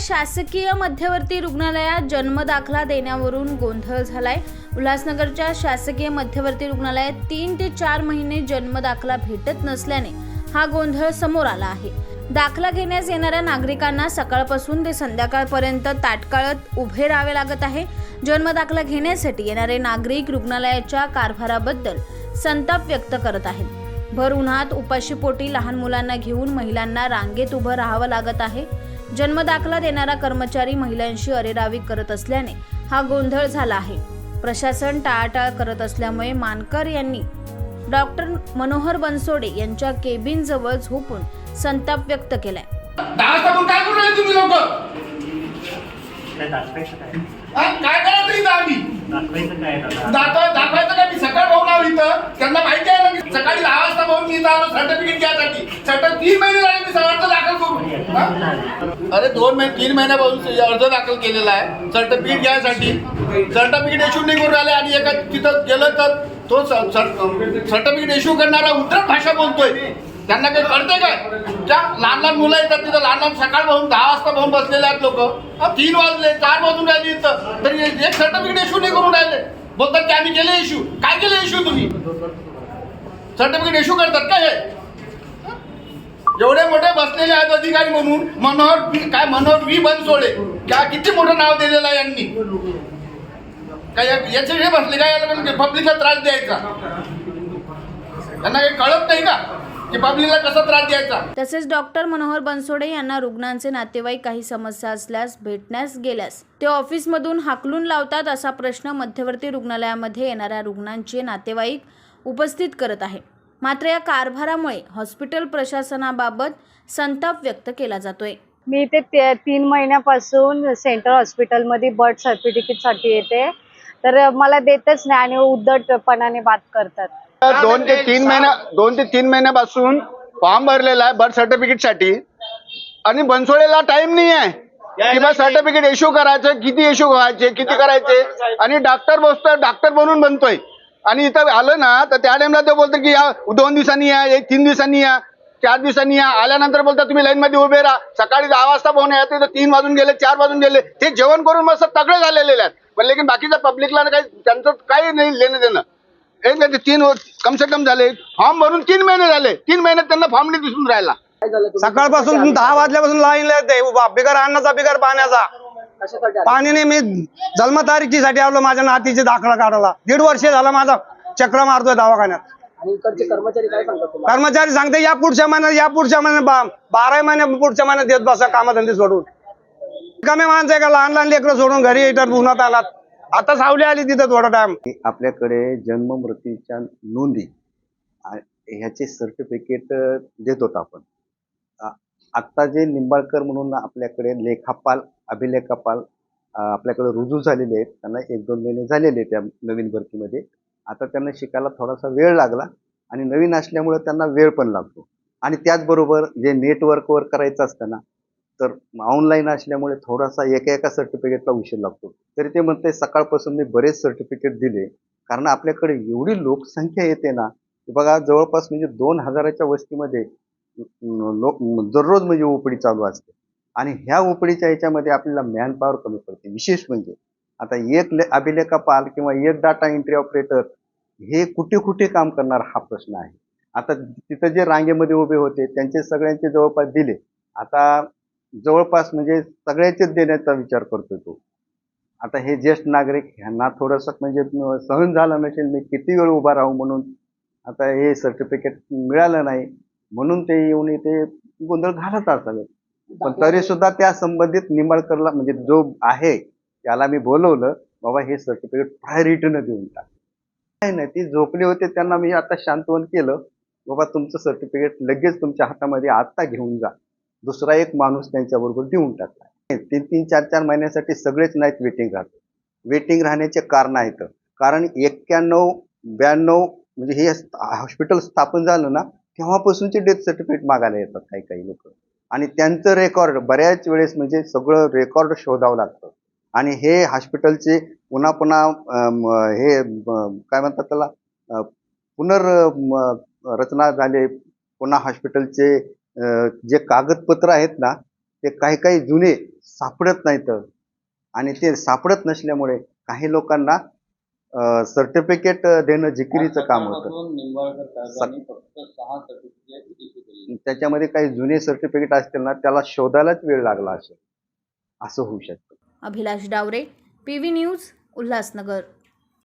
शासकीय मध्यवर्ती रुग्णालयात जन्मदाखला देण्यावरून गोंधळ झालाय. उल्हासनगरच्या शासकीय मध्यवर्ती रुग्णालयात तीन ते चार महिने जन्मदाखला भेटत नसल्याने हा गोंधळ समोर आला आहे. दाखला घेण्यास येणाऱ्या नागरिकांना सकाळपासून ते संध्याकाळपर्यंत ताटकाळत उभे राहावे लागत आहे. जन्मदाखला घेण्यासाठी येणारे नागरिक रुग्णालयाच्या कारभाराबद्दल संताप व्यक्त करत आहेत. भर उन्हात उपाशीपोटी लहान मुलांना घेऊन महिलांना रांगेत उभं राहावं लागत आहे. जन्मदाखला देणारा कर्मचारी महिलांशी अरेरावी करत असल्याने हा गोंधळ झाला आहे. प्रशासन टाळाटाळ करत असल्यामुळे मानकर यांनी डॉक्टर मनोहर बनसोडे यांच्या केबिन जवळ झोपून संताप व्यक्त केलाय. काय दाखवायचं काय? करायचं आम्ही? दाखवायचं मी सकाळ भाऊ लाव इथं. त्यांना माहिती आहे ना मी सकाळी दहा वाजता भाऊ मी इथं आलो सर्टिफिकेट घ्यायसाठी. सर्टिफिकेट तीन महिने झाले मी अर्ज दाखल करून हा? अरे दोन महिने तीन महिन्यापासून अर्ज दाखल केलेला आहे. सर्टिफिकेट घ्यायसाठी. सर्टिफिकेट इश्यू नाही करून राहिले आणि एका तिथं गेलं तर तो सर्टिफिकेट इश्यू करणारा उत्तर भाषा बोलतोय. त्यांना काही कळते काय? त्या लहान लहान मुलं येतात तिथं लहान लहान सकाळ पाहून दहा वाजता पाहून बसलेले आहेत लोक. तीन वाजले चार वाजून राहिले इथं. तरी एक सर्टिफिकेट इश्यू नाही करून राहिले. बोलतात की आम्ही केले इश्यू काय केले इश्यू तुम्ही? सर्टिफिकेट इश्यू करतात का हे? एवढे मोठे बसलेले आहेत अधिकारी म्हणून. मनोहर काय मनोहर वी बनसोडे क्या किती मोठं नाव दिलेलं आहे यांनी? काय याचे हे बसले काय पब्लिकला त्रास द्यायचा. त्यांना काही कळत नाही का? की पब्लिकला कसा त्रास द्यायचा? तसेच डॉक्टर मनोहर बनसोडे यांना रुग्णांचे नातेवाईक काही समस्या असल्यास भेटण्यास गेल्यास. ते ऑफिसमधून हाकलून लावतात असा प्रश्न मध्यवर्ती रुग्णालयामध्ये येणाऱ्या रुग्णांचे नातेवाईक उपस्थित करत आहे. मात्र या कारभारामुळे हॉस्पिटल प्रशासनाबाबत संताप व्यक्त केला जातोय. मी इथे ते- तीन महिन्यापासून सेंट्रल हॉस्पिटलमध्ये बर्थ सर्टिफिकेटसाठी येते. तर मला देतच नाही आणि उद्धटपणाने बात करतात. दोन ते तीन महिन्या दोन ते तीन महिन्यापासून फॉर्म भरलेला आहे बर्थ सर्टिफिकेटसाठी. आणि बनसोडेला टाइम नाही आहे. किंवा सर्टिफिकेट इश्यू करायचं किती इश्यू व्हायचे किती करायचे. आणि डॉक्टर बसतोय डॉक्टर बनून बनतोय. आणि इथं आलं ना तर त्या टाइमला ते बोलतात की या दोन दिवसांनी या एक तीन दिवसांनी या चार दिवसांनी या. आल्यानंतर बोलतात तुम्ही लाईन मध्ये उभे राहा. सकाळी दहा वाजता पोहोणे येते तर तीन वाजून गेले चार वाजून गेले. ते जेवण करून मस्त तगडे झालेले आहेत. पण लेकिन बाकीच्या पब्लिकला काही त्यांचं काही नाही लेणं देणं. एक ते तीन कम से कम झाले फॉर्म भरून तीन महिने झाले. तीन महिन्यात त्यांना फॉर्म नाही दिसून राहिला. सकाळपासून दहा वाजल्यापासून लाईन येते. बिगर अन्नाचा बिगर पाण्याचा. पाणी नाही मी जन्मतारीखी साठी आलो माझ्या नातीचे दाखला काढायला. दीड वर्ष झाला माझा चक्र मारतोय दवाखान्यात. कर्मचारी सांगते या पुढच्या महिन्यात या पुढच्या महिन्यात बारा महिने पुढच्या महिन्यात देत बसा कामधंदे सोडून. कमी माणसं आहे का? लहान लहान लेकरं सोडून घरी येतात उन्हात आलात. आता सावली आली तिथं थोडा टाइम आपल्याकडे जन्म मृत्यूच्या नोंदी ह्याचे सर्टिफिकेट देत होतो आपण. आ- आत्ता जे निंबाळकर म्हणून आपल्याकडे लेखापाल अभिलेखापाल आपल्याकडे रुजू झालेले आहेत. त्यांना एक दोन महिने झालेले आहेत त्या नवीन भरतीमध्ये. आता त्यांना शिकायला थोडासा वेळ लागला आणि नवीन असल्यामुळे त्यांना वेळ पण लागतो. आणि त्याचबरोबर जे नेटवर्कवर करायचं असतं ना तर ऑनलाईन असल्यामुळे थोडासा एका एका सर्टिफिकेटला उशीर लागतो. तरी ते म्हणते सकाळपासून मी बरेच सर्टिफिकेट दिले कारण आपल्याकडे एवढी लोकसंख्या येते ना की बघा जवळपास म्हणजे दोन हजाराच्या वस्तीमध्ये लोक दररोज म्हणजे ओपडी चालू असते. आणि ह्या ओपडीच्या याच्यामध्ये आपल्याला मॅनपॉवर कमी पडते. विशेष म्हणजे आता एक ले- अभिलेखापाल किंवा एक डाटा एंट्री ऑपरेटर हे कुठे कुठे काम करणार हा प्रश्न आहे. आता तिथं जे रांगेमध्ये उभे होते त्यांचे सगळ्यांचे जवळपास दिले. आता जवळपास म्हणजे सगळ्याचेच देण्याचा विचार करतो तो. आता हे ज्येष्ठ नागरिक ह्यांना थोडंसं म्हणजे सहन झालं नसेल मी किती वेळ उभा राहू म्हणून आता हे सर्टिफिकेट मिळालं नाही. म्हणून ते येऊन इथे गोंधळ घालत असावे. पण तरी सुद्धा त्या संबंधित निंबाळकरला म्हणजे जो आहे त्याला मी बोलवलं बाबा हे सर्टिफिकेट प्रायोरिटीनं देऊन टाक. नाही नाही ती झोपले होते त्यांना मी आता शांतवन केलं. बाबा तुमचं सर्टिफिकेट लगेच तुमच्या हातामध्ये आत्ता घेऊन जा. दुसरा एक माणूस त्यांच्याबरोबर देऊन टाकला तीन तीन चार चार महिन्यासाठी सगळेच नाहीत वेटिंग राहत. वेटिंग राहण्याचे कारण आहेत. कारण एक्क्याण्णव ब्याण्णव म्हणजे हे हॉस्पिटल स्थापन झालं ना तेव्हापासूनचे डेथ सर्टिफिकेट मागायला येतात काही काही लोक. आणि त्यांचं रेकॉर्ड बऱ्याच वेळेस म्हणजे सगळं रेकॉर्ड शोधावं लागतं. आणि हे हॉस्पिटलचे पुन्हा पुन्हा हे काय म्हणतात त्याला पुनर्रचना पुनर रचना झाले पुन्हा हॉस्पिटलचे जे कागदपत्र आहेत ना ते काही काही जुने सापडत नाहीत. आणि ते सापडत नसल्यामुळे काही लोकांना सर्टिफिकेट देणं जिकिरीचं काम होतं. त्याच्यामध्ये काही जुने सर्टिफिकेट असतील ना त्याला शोधायलाच वेळ लागला असेल. असं होऊ शकतं. Abhilash Davre P V news Ulhasnagar.